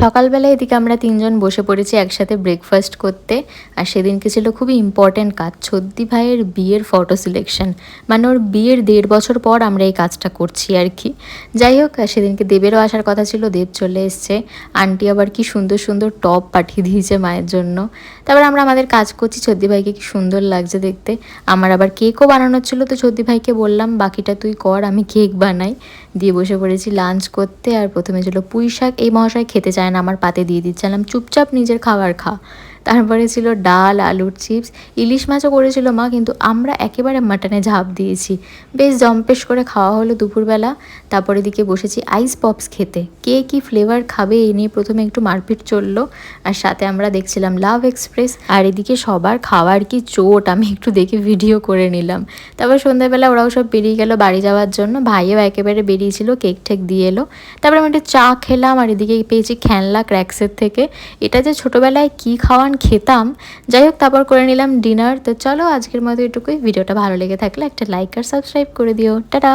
সকালবেলা এদিকে আমরা তিনজন বসে পড়েছি একসাথে ব্রেকফাস্ট করতে, আর সেদিনকে ছিল খুবই ইম্পর্ট্যান্ট কাজ ছদ্দি ভাইয়ের বিয়ের ফটো সিলেকশন মানে ওর বিয়ের দেড় বছর পর আমরা এই কাজটা করছি আর কি। যাই হোক সেদিনকে দেবেরও আসার কথা ছিল, দেব চলে এসছে। আন্টি আবার কি সুন্দর সুন্দর টপ পাঠিয়ে দিয়েছে মায়ের জন্য। তারপর আমরা আমাদের কাজ করছি ছদ্দি ভাইকে কি সুন্দর লাগছে দেখতে। আমার আবার কেকও বানানোর ছিল, তো ছদ্দি ভাইকে বললাম, বাকিটা তুই কর, আমি কেক বানাই। দিয়ে বসে পড়েছি লাঞ্চ করতে, আর প্রথমে ছিল পুঁই শাক এই মহাশয় খেতে চায় না আমার পাতে দিয়ে দিচ্ছিলাম চুপচাপ নিজের খাবার খা। তারপরে ছিল ডাল, আলুর চিপস। ইলিশ মাছও করেছিল মা, কিন্তু আমরা একেবারে মাটনে ঝাঁপ দিয়েছি। বেশ জম্পেশ করে খাওয়া হলো দুপুরবেলা। তারপরে দিকে বসেছি আইস পপস খেতে। কে কি ফ্লেভার খাবে এই নিয়ে প্রথমে একটু মারপিট চলল। আর সাথে আমরা দেখছিলাম লাভ এক্সপ্রেস আর এদিকে সবার খাওয়ার কি চোট, আমি একটু দেখে ভিডিও করে নিলাম। তারপর সন্ধ্যাবেলা ওরাও সব বেরিয়ে গেল বাড়ি যাওয়ার জন্য। ভাইও একেবারে বেরিয়েছিল কেক ঠেক দিয়ে এলো। তারপরে আমি একটু চা খেলাম, আর এদিকে পেয়েছি খ্যানলা ক্র্যাক্সের থেকে। এটা যে ছোটোবেলায় কী খাওয়ান খেতাম। যাই হোক তারপর করে নিলাম ডিনার তো চলো, আজকের মতো এটুকুই। ভিডিওটা ভালো লেগে থাকলে একটা লাইক আর সাবস্ক্রাইব করে দিও। টাটা!